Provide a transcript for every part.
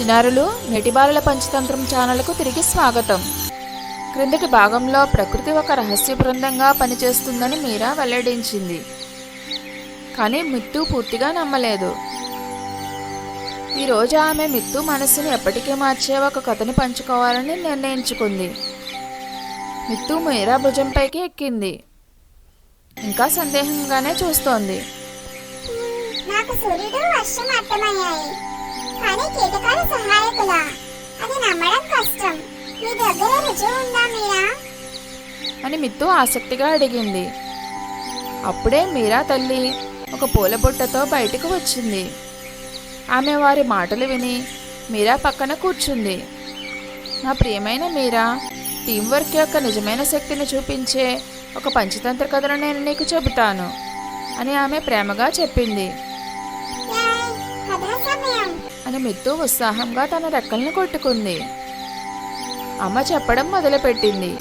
చిన్నారులు నెటిబాలల పంచతంత్రం ఛానల్కు తిరిగి స్వాగతం. క్రిందటి భాగంలో ప్రకృతి ఒక రహస్య బృందంగా పనిచేస్తుందని మీరా వెల్లడించింది. కానీ మిత్తు పూర్తిగా నమ్మలేదు. ఈరోజు ఆమె మిత్తు మనసును ఎప్పటికీ మార్చే ఒక కథని పంచుకోవాలని నిర్ణయించుకుంది. మిత్తు మీరా భుజంపైకి ఎక్కింది. ఇంకా సందేహంగానే చూస్తోంది. నాకు సూర్యుడు వర్షం అర్థమయ్యాయి. కానీ కీటకాలు సహాయకులా? అది నమ్మడం కష్టం. మీ దగ్గర రుజువు ఉందా మీరా? అని మిత్తు ఆసక్తిగా అడిగింది. అప్పుడే మీరా తల్లి ఒక పూల బుట్టతో బయటకు వచ్చింది. ఆమె వారి మాటలు విని మీరా పక్కన కూర్చుంది. నా ప్రియమైన మీరా టీమ్ వర్క్ యొక్క నిజమైన శక్తిని చూపించే ఒక పంచతంత్ర కథను నేను నీకు చెబుతాను అని ఆమె ప్రేమగా చెప్పింది. అని మిత్తు ఉత్సాహంగా తన రెక్కలను కొట్టుకుంది. అమ్మ చెప్పడం మొదలుపెట్టింది.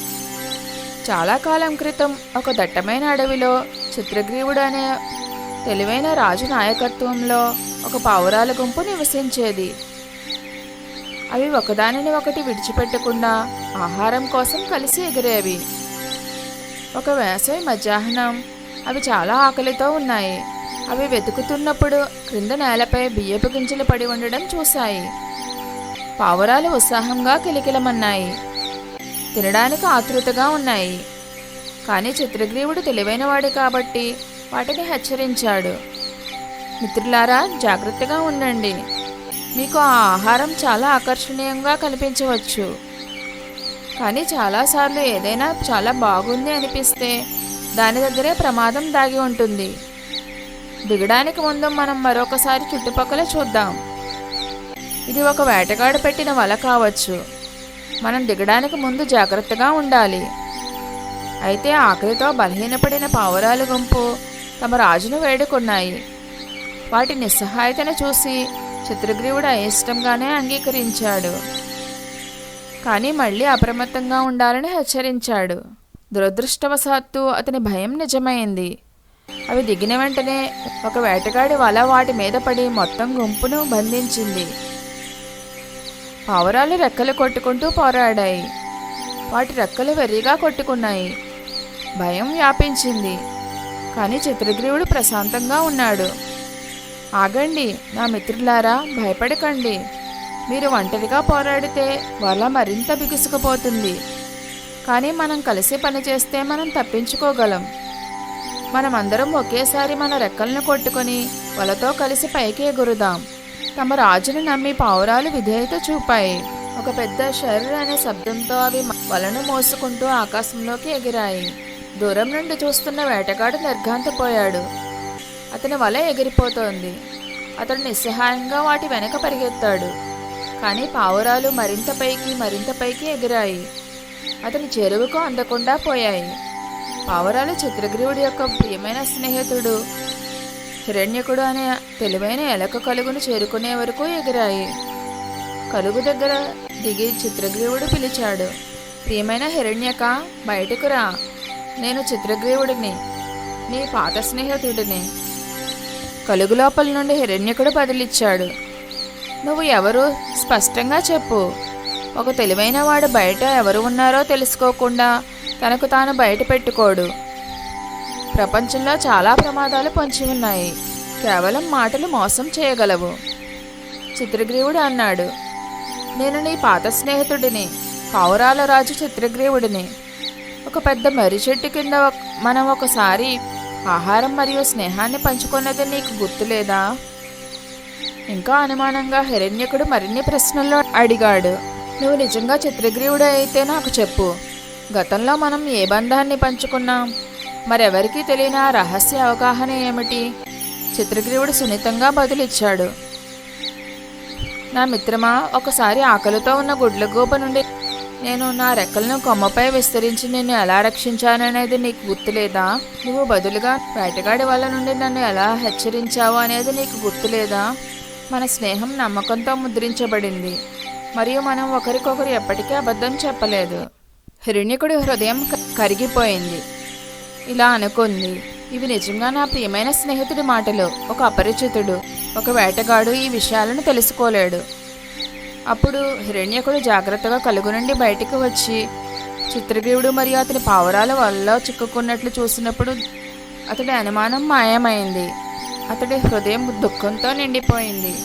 చాలా కాలం క్రితం ఒక దట్టమైన అడవిలో చిత్రగ్రీవుడు అనే తెలివైన రాజు నాయకత్వంలో ఒక పావురాల గుంపు నివసించేది. అవి ఒకదానిని ఒకటి విడిచిపెట్టకుండా ఆహారం కోసం కలిసి ఎగిరేవి. ఒక వేసవి మధ్యాహ్నం అవి చాలా ఆకలితో ఉన్నాయి. అవి వెతుకుతున్నప్పుడు క్రింద నేలపై బియ్యపు గింజలు పడి ఉండడం చూశాయి. పావురాలు ఉత్సాహంగా కిలకిలమన్నాయి. తినడానికి ఆతృతగా ఉన్నాయి. కానీ చిత్రగ్రీవుడు తెలివైనవాడు కాబట్టి వాటిని హెచ్చరించాడు. మిత్రులారా జాగ్రత్తగా ఉండండి. మీకు ఆ ఆహారం చాలా ఆకర్షణీయంగా కనిపించవచ్చు. కానీ చాలాసార్లు ఏదైనా చాలా బాగుంది అనిపిస్తే దాని దగ్గరే ప్రమాదం దాగి ఉంటుంది. దిగడానికి ముందు మనం మరొకసారి చుట్టుపక్కల చూద్దాం. ఇది ఒక వేటగాడు పెట్టిన వల కావచ్చు. మనం దిగడానికి ముందు జాగ్రత్తగా ఉండాలి. అయితే ఆకలితో బలహీనపడిన పావురాల గుంపు తమ రాజును వేడుకున్నాయి. వాటి నిస్సహాయతను చూసి చిత్రగ్రీవుడు అయిష్టంగానే అంగీకరించాడు. కానీ మళ్ళీ అప్రమత్తంగా ఉండాలని హెచ్చరించాడు. దురదృష్టవశాత్తు అతని భయం నిజమైంది. అవి దిగిన వెంటనే ఒక వేటగాడి వల వాటి మీద పడి మొత్తం గుంపును బంధించింది. పావురాలు రెక్కలు కొట్టుకుంటూ పోరాడాయి. వాటి రెక్కలు వెర్రిగా కొట్టుకున్నాయి. భయం వ్యాపించింది. కానీ చిత్రగ్రీవుడు ప్రశాంతంగా ఉన్నాడు. ఆగండి నా మిత్రులారా భయపడకండి. మీరు ఒంటరిగా పోరాడితే వల మరింత బిగుసుకుపోతుంది. కానీ మనం కలిసి పనిచేస్తే మనం తప్పించుకోగలం. మనమందరం ఒకేసారి మన రెక్కలను కొట్టుకొని వలతో కలిసి పైకి ఎగురుదాం. తమ రాజును నమ్మి పావురాలు విధేయత చూపాయి. ఒక పెద్ద షర్ర అనే శబ్దంతో అవి వలను మోసుకుంటూ ఆకాశంలోకి ఎగిరాయి. దూరం నుండి చూస్తున్న వేటగాడు నిర్ఘాంతపోయాడు. అతని వల ఎగిరిపోతోంది. అతడు నిస్సహాయంగా వాటి వెనక పరిగెత్తాడు. కానీ పావురాలు మరింత పైకి మరింత పైకి ఎగిరాయి. అతని చెరువుకు అందకుండా పోయాయి. పావురాలు చక్రగ్రీవుడి యొక్క ప్రియమైన స్నేహితుడు. హిరణ్యకుడు అనే తెలివైన ఎలక కలుగును చేరుకునే వరకు ఎగిరాయి. కలుగు దగ్గర దిగి చిత్రగ్రీవుడు పిలిచాడు ప్రియమైన హిరణ్యక బయటకు రా. నేను చిత్రగ్రీవుడిని నీ పాత స్నేహితుడిని. కలుగు లోపల నుండి హిరణ్యకుడు బదిలిచ్చాడు నువ్వు ఎవరు? స్పష్టంగా చెప్పు. ఒక తెలివైన వాడు బయట ఎవరు ఉన్నారో తెలుసుకోకుండా తనకు తాను బయట పెట్టుకోడు. ప్రపంచంలో చాలా ప్రమాదాలు పొంచి ఉన్నాయి. కేవలం మాటలు మోసం చేయగలవు. చిత్రగ్రీవుడు అన్నాడు. నేను నీ పాత స్నేహితుడిని పావురాల రాజు చిత్రగ్రీవుడిని. ఒక పెద్ద మర్రి చెట్టు కింద మనం ఒకసారి ఆహారం మరియు స్నేహాన్ని పంచుకున్నది నీకు గుర్తులేదా ఇంకా అనుమానంగా హిరణ్యకుడు మరిన్ని ప్రశ్నల్లో అడిగాడు. నువ్వు నిజంగా చిత్రగ్రీవుడు అయితే నాకు చెప్పు. గతంలో మనం ఏ బంధాన్ని పంచుకున్నాం? మరెవరికీ తెలియని ఆ రహస్య అవగాహన ఏమిటి? చిత్రగ్రీవుడు సున్నితంగా బదులిచ్చాడు. నా మిత్రమా ఒకసారి ఆకలితో ఉన్న గుడ్లగూప నుండి నేను నా రెక్కలను కొమ్మపై విస్తరించి నిన్ను ఎలా రక్షించాననేది నీకు గుర్తులేదా? నువ్వు బదులుగా వేటగాడి వల్ల నుండి నన్ను ఎలా హెచ్చరించావు అనేది నీకు గుర్తులేదా? మన స్నేహం నమ్మకంతో ముద్రించబడింది. మరియు మనం ఒకరికొకరు ఎప్పటికీ అబద్ధం చెప్పలేదు. హిరణ్యకుడి హృదయం కరిగిపోయింది. ఇలా అనుకుంది. ఇవి నిజంగా నా ప్రియమైన స్నేహితుడి మాటలు. ఒక అపరిచితుడు. ఒక వేటగాడు ఈ విషయాలను తెలుసుకోలేడు. అప్పుడు హిరణ్యకుడు జాగ్రత్తగా కలుగు నుండి బయటికి వచ్చి చిత్రగ్రీవుడు మరియు అతని పావురాల వల్ల చిక్కుకున్నట్లు చూసినప్పుడు అతడి అనుమానం మాయమైంది. అతడి హృదయం దుఃఖంతో నిండిపోయింది.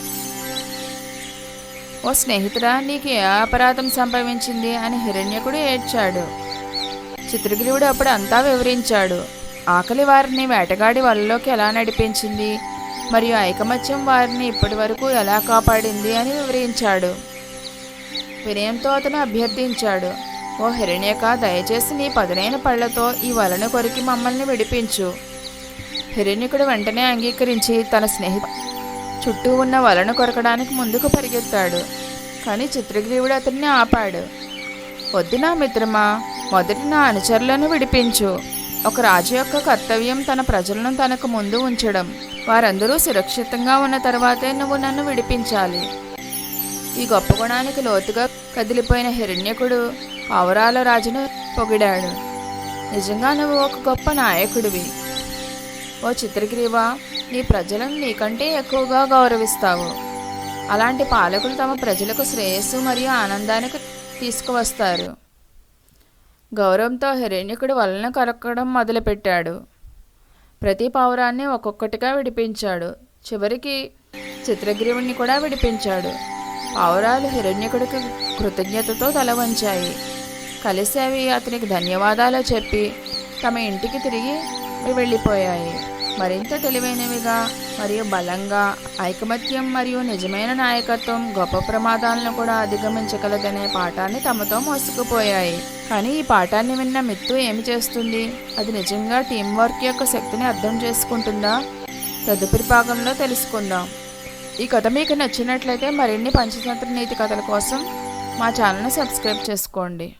ఓ స్నేహితుడా నీకు ఏ అపరాధం సంభవించింది అని హిరణ్యకుడు ఏడ్చాడు. చిత్రగిరివుడు అప్పుడు అంతా వివరించాడు. ఆకలి వారిని వేటగాడి వలలోకి ఎలా నడిపించింది? మరియు ఐకమత్యం వారిని ఇప్పటి వరకు ఎలా కాపాడింది అని వివరించాడు. వినయంతో అతను అభ్యర్థించాడు. ఓ హిరణ్యక దయచేసి నీ పదునైన పళ్ళతో ఈ వలను కొరికి మమ్మల్ని విడిపించు. హిరణ్యకుడు వెంటనే అంగీకరించి తన స్నేహితు చుట్టూ ఉన్న వలను కొరకడానికి ముందుకు పరిగెత్తాడు. కానీ చిత్రగ్రీవుడు అతన్ని ఆపాడు. వద్దు నా మిత్రమా మొదటి నా అనుచరులను విడిపించు. ఒక రాజు యొక్క కర్తవ్యం తన ప్రజలను తనకు ముందు ఉంచడం. వారందరూ సురక్షితంగా ఉన్న తర్వాతే నువ్వు నన్ను విడిపించాలి. ఈ గొప్ప గుణానికి లోతుగా కదిలిపోయిన హిరణ్యకుడు అవరాల రాజును పొగిడాడు. నిజంగా నువ్వు ఒక గొప్ప నాయకుడివి. ఓ చిత్రగ్రీవా నీ ప్రజలను నీకంటే ఎక్కువగా గౌరవిస్తావు. అలాంటి పాలకులు తమ ప్రజలకు శ్రేయస్సు మరియు ఆనందానికి తీసుకువస్తారు. గౌరవంతో హిరణ్యకుడు వలన కరక్కడం మొదలుపెట్టాడు. ప్రతి పావురాన్ని ఒక్కొక్కటిగా విడిపించాడు. చివరికి చిత్రగ్రీవుణ్ణి కూడా విడిపించాడు. పావురాలు హిరణ్యకుడికి కృతజ్ఞతతో తల వంచాయి. కలిసి అవి అతనికి ధన్యవాదాలు చెప్పి తమ ఇంటికి తిరిగి వెళ్ళిపోయాయి. మరింత తెలివైనవిగా మరియు బలంగా ఐకమత్యం మరియు నిజమైన నాయకత్వం గొప్ప ప్రమాదాలను కూడా అధిగమించగలదనే పాఠాన్ని తమతో మోసుకుపోయాయి. కానీ ఈ పాఠాన్ని విన్న మిత్తు ఏమి చేస్తుంది? అది నిజంగా టీం వర్క్ యొక్క శక్తిని అర్థం చేసుకుంటుందా? తదుపరి భాగంలో తెలుసుకుందాం. ఈ కథ మీకు నచ్చినట్లయితే మరిన్ని పంచతంత్ర నీతి కథల కోసం మా ఛానల్ని సబ్స్క్రైబ్ చేసుకోండి.